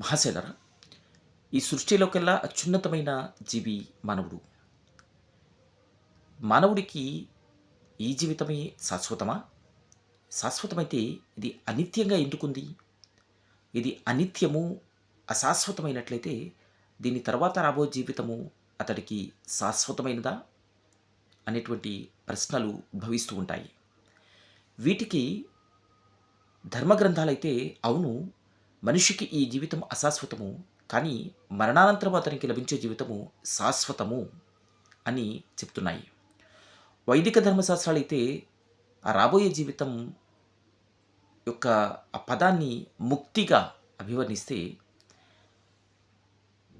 మహాశైలరా ఈ సృష్టిలోకెల్లా అత్యున్నతమైన జీవి మానవుడు. మానవుడికి ఈ జీవితమే శాశ్వతమా? శాశ్వతమైతే ఇది అనిత్యంగా ఎందుకుంది? ఇది అనిత్యము అశాశ్వతమైనట్లయితే దీని తర్వాత రాబోయే జీవితము అతడికి శాశ్వతమైనదా? అనేటువంటి ప్రశ్నలు ఉద్భవిస్తూ ఉంటాయి. వీటికి ధర్మగ్రంథాలైతే అవును మనిషికి ఈ జీవితం అశాశ్వతము కానీ మరణానంతరం అతనికి లభించే జీవితము శాశ్వతము అని చెప్తున్నాయి. వైదిక ధర్మశాస్త్రాలు అయితే ఆ రాబోయే జీవితం యొక్క ఆ పదాన్ని ముక్తిగా అభివర్ణిస్తే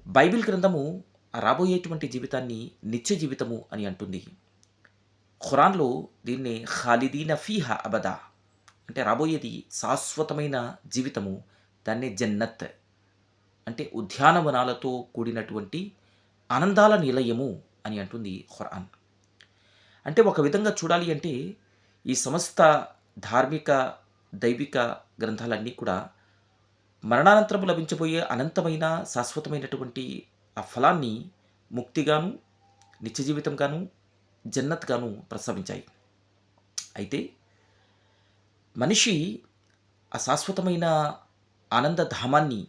బైబిల్ గ్రంథము ఆ రాబోయేటువంటి జీవితాన్ని నిత్య జీవితము అని అంటుంది. ఖురాన్లో దీన్ని ఖాలిదీన ఫీహ అబదా అంటే రాబోయేది శాశ్వతమైన జీవితము దాన్ని జన్నత్ అంటే ఉద్యానవనాలతో కూడినటువంటి ఆనందాల నిలయము అని అంటుంది ఖురాన్. అంటే ఒక విధంగా చూడాలి అంటే ఈ సమస్త ధార్మిక దైవిక గ్రంథాలన్నీ కూడా మరణానంతరం లభించబోయే అనంతమైన శాశ్వతమైనటువంటి ఆ ఫలాన్ని ముక్తిగాను నిత్య జీవితంగాను జన్నత్గాను ప్రస్తావించాయి. అయితే మనిషి ఆ శాశ్వతమైన ఆనందధామాన్ని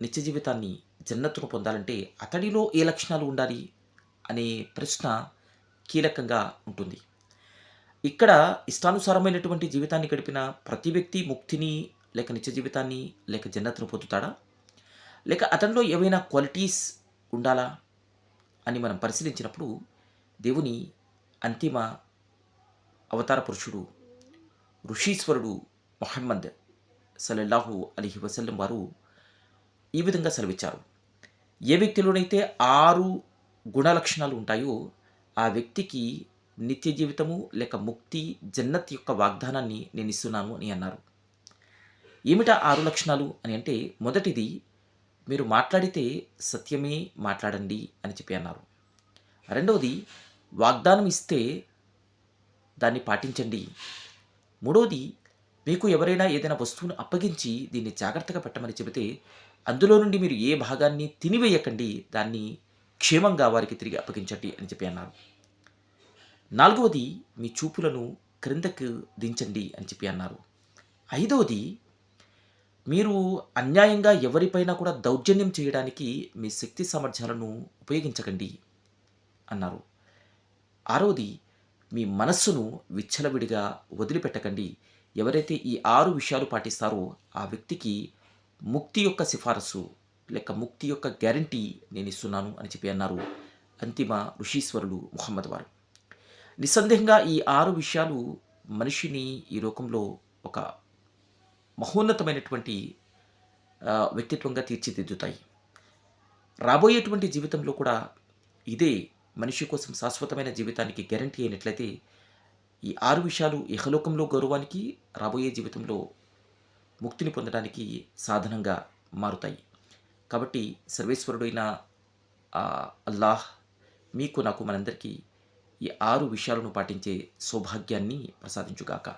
నిత్య జీవితాన్ని జన్నత్తును పొందాలంటే అతడిలో ఏ లక్షణాలు ఉండాలి అనే ప్రశ్న కీలకంగా ఉంటుంది. ఇక్కడ ఇష్టానుసారమైనటువంటి జీవితాన్ని గడిపిన ప్రతి వ్యక్తి ముక్తిని లేక నిత్య జీవితాన్ని లేక జన్నత్తును పొందుతాడా? లేక అతనిలో ఏవైనా క్వాలిటీస్ ఉండాలా అని మనం పరిశీలించినప్పుడు దేవుని అంతిమ అవతార పురుషుడు ఋషీశ్వరుడు మొహమ్మద్ సల్లల్లాహు అలీహి వసల్లం వారు ఈ విధంగా సెలవిచ్చారు. ఏ వ్యక్తిలోనైతే ఆరు గుణలక్షణాలు ఉంటాయో ఆ వ్యక్తికి నిత్య జీవితము లేక ముక్తి జన్నత్ యొక్క వాగ్దానాన్ని నేను ఇస్తున్నాను అని అన్నారు. ఏమిటా ఆరు లక్షణాలు అని అంటే మొదటిది మీరు మాట్లాడితే సత్యమే మాట్లాడండి అని చెప్పి అన్నారు. రెండవది వాగ్దానం ఇస్తే దాన్ని పాటించండి. మూడవది మీకు ఎవరైనా ఏదైనా వస్తువును అప్పగించి దీన్ని జాగ్రత్తగా పెట్టమని చెబితే అందులో నుండి మీరు ఏ భాగాన్ని తినివేయకండి దాన్ని క్షేమంగా వారికి తిరిగి అప్పగించండి అని చెప్పి అన్నారు. నాలుగవది మీ చూపులను క్రిందకు దించండి అని చెప్పి అన్నారు. ఐదవది మీరు అన్యాయంగా ఎవరిపైనా కూడా దౌర్జన్యం చేయడానికి మీ శక్తి సామర్థ్యాలను ఉపయోగించకండి అన్నారు. ఆరవది మీ మనస్సును విచ్చలవిడిగా వదిలిపెట్టకండి. ఎవరైతే ఈ ఆరు విషయాలు పాటిస్తారో ఆ వ్యక్తికి ముక్తి యొక్క సిఫారసు లేక ముక్తి యొక్క గ్యారంటీ నేను ఇస్తున్నాను అని చెప్పి అన్నారు అంతిమ ఋషీశ్వరుడు ముహమ్మద్ వారు. నిస్సందేహంగా ఈ ఆరు విషయాలు మనిషిని ఈ లోకంలో ఒక మహోన్నతమైనటువంటి వ్యక్తిత్వంగా తీర్చిదిద్దుతాయి. రాబోయేటువంటి జీవితంలో కూడా ఇదే మనిషి కోసం శాశ్వతమైన జీవితానికి గ్యారంటీ అయినట్లయితే ఈ ఆరు విషయాలు ఇహలోకంలో గౌరవానికి రాబోయే జీవితంలో ముక్తిని పొందడానికి సాధనంగా మారుతాయి. కాబట్టి సర్వేశ్వరుడైన అల్లాహ్ మీకు నాకు మనందరికీ ఈ ఆరు విషయాలను పాటించే సౌభాగ్యాన్ని ప్రసాదించుగాక.